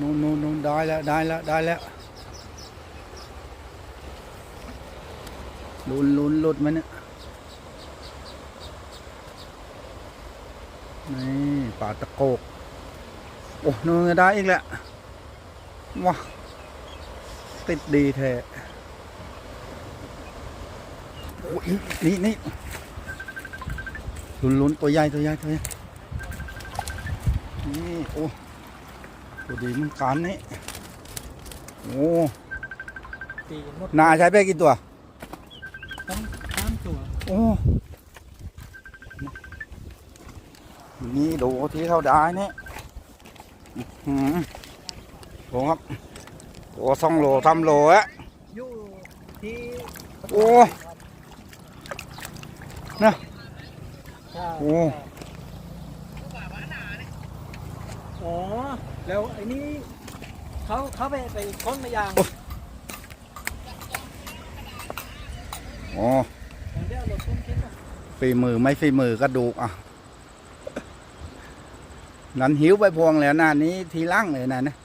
นู่นนู่นนู่นได้แล้วได้แล้วได้แล้วลุนลุนหลุดไหมันเนี่ยนี่ปลาตะโกกโอ้นู่นได้อีกแล้วว้าติดดีแท้โอ้ยนี่นี่ลุนลุนตัวใหญ่ตัวใหญ่ตัวใหญ่นี่โอ้ ตัวดีเหมันกันนี่โอ้ตีหมดนาใช้ไปกี่ตัวทั้งสามตัวโอ้นี่ดูที่เขาได้เนี่ยอื้อหือโอ้ครับโอ้สองโลทำโลอะอยู่ที่โอ้นะใช่โอ้ อ๋อ แล้วไอ้นี่เขาเขาไปไปค้นมายางโอ้อย่างเดียวรถคุ้มคิดว่าฝีมือไม่ฝีมือกระดูกอะ นั้นหิวไปพวงแล้วหน้านี้ทีล่างเลยนะนะ